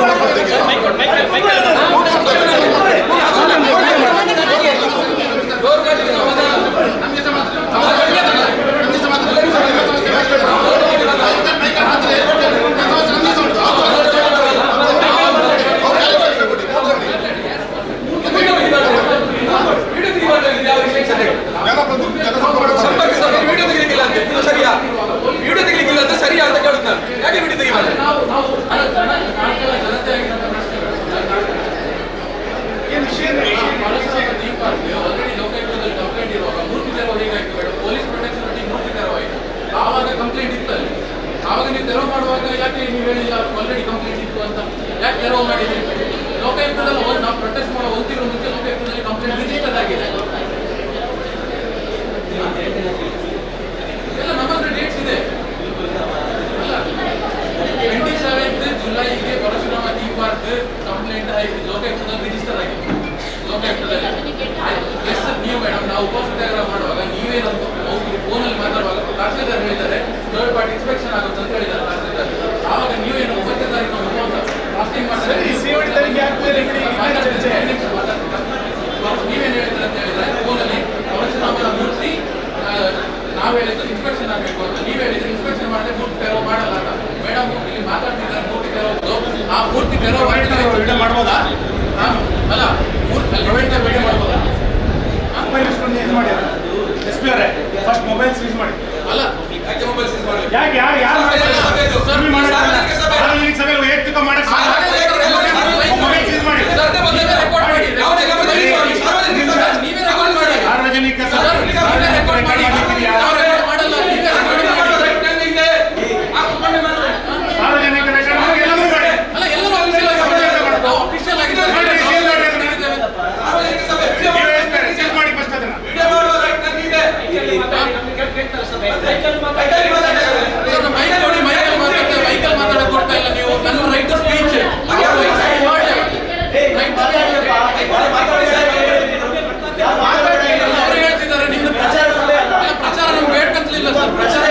Gracias. ಆವಾಗ ನೀವು ತೆರವು ಮಾಡುವಾಗ ಯಾಕೆ ನೀವು ಹೇಳಿಲ್ಲ ಆಲ್ರೆಡಿ ಕಂಪ್ಲೇಂಟ್ ಇತ್ತು ಅಂತ? ಯಾಕೆ ತೆರವು ಮಾಡಿದ್ರಿ? ಲೋಕಾಯುಕ್ತದಲ್ಲಿ ನಾವು ಪ್ರೊಟೆಸ್ಟ್ ಮಾಡೋ ಹೋಗ್ತಿರೋ ಮುಂಚೆ ಲೋಕಾಯುಕ್ತದಲ್ಲಿ ಕಂಪ್ಲೇಂಟ್ ರಿಜಿಸ್ಟರ್ ಆಗಿದೆ ಹೇಳಿದ್ರು ಇನ್ಸ್ಪೆಕ್ಷನ್ ಆಗಬೇಕು ಅಂತ. ನೀವು ಹೇಳಿದ್ರೆ ಇನ್ಸ್ಪೆಕ್ಷನ್ ಮಾಡಿದ್ರೆ ಮೂರ್ತಿ ತೆರವು ಮಾಡಲ್ಲ ಅಂತ. ಮೇಡಮ್ ಇಲ್ಲಿ ಮಾತಾಡ್ತಿದ್ದಾರೆ ಮೂರ್ತಿ ತೆರವು ಆ ಮೂರ್ತಿ ತೆರವು ವಿಡಿಯೋ ಮಾಡ್ಬೋದಾ? ಅಲ್ಲ ಮೂರ್ತಿ ವಿಡಿಯೋ ಮಾಡ್ಬೋದಾ? ಮೊಬೈಲ್ ಏನು ಮಾಡಿ ಎಸ್ ಫಸ್ಟ್ ಮೊಬೈಲ್ ಯೂಸ್ ಮಾಡಿ ಪ್ರಚಾರ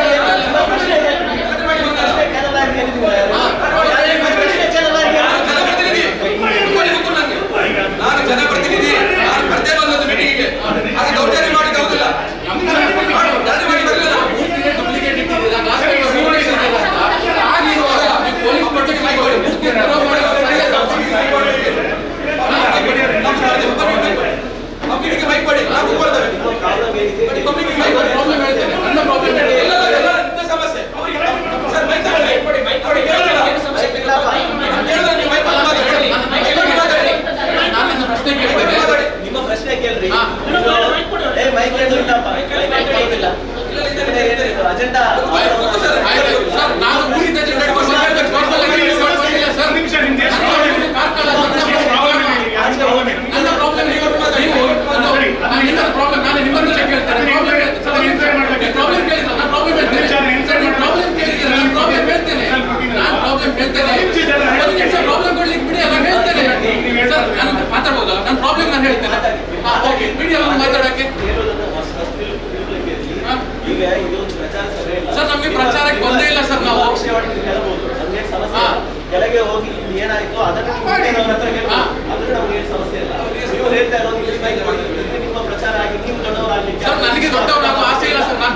ಏನಾಯ್ತು ಅದನ್ನ ಅದ್ರ ನಮ್ಗೆ ಏನು ಸಮಸ್ಯೆ ಇಲ್ಲ. ನೀವು ಹೇಳ್ತಾ ಇರೋದು ನಿಮ್ಮ ಪ್ರಚಾರ ಆಗಿ ನೀವು ದೊಡ್ಡವರಾಗಲಿಕ್ಕೆ ಸರ್ ನಾನು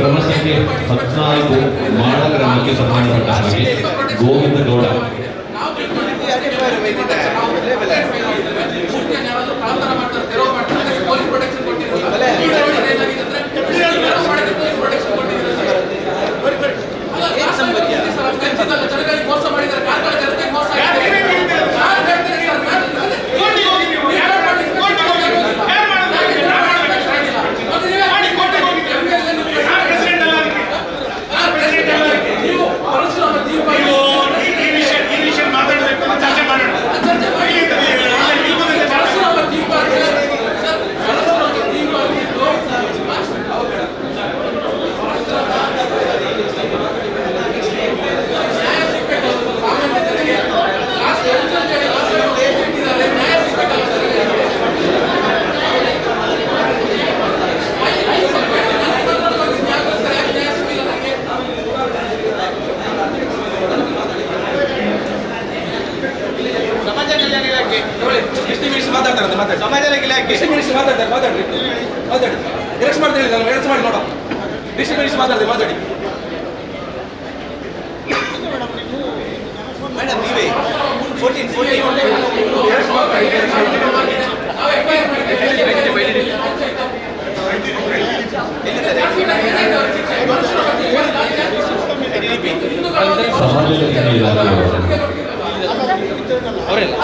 ಕ್ರಮ ಸಂಖ್ಯೆ ಹದಿನಾಲ್ಕು ಮಾಡ ಗ್ರಾಮಕ್ಕೆ ಸಂಬಂಧಪಟ್ಟ ಹಾಗೆ ಗೋವಿಂದಗೌಡ ಪ್ರೊಟೆಕ್ಷನ್ ನಿಮಿಷ ಮಾತಾಡ್ತಾರೆ ಮಾತಾಡ್ರಿ ಮಾತಾಡಿ ಎರೆಕ್ಸ್ ಮಾಡ್ತಾ ಹೇಳಿದಲ್ಲ ಎರೆಕ್ಸ್ ಮಾಡಿ ನೋಡ ಎಷ್ಟು ನಿಮಿಷ ಮಾತಾಡ್ತಾರೆ ಮಾತಾಡಿ ಮೇಡಮ್ ನೀವೇ ಫೋರ್ಟೀನ್ ಫೋರ್ಟೀನ್ ಸಮಾಜ ಕಲ್ಯಾಣ ಇಲಾಖೆಯವರು ಅವರೆಲ್ಲ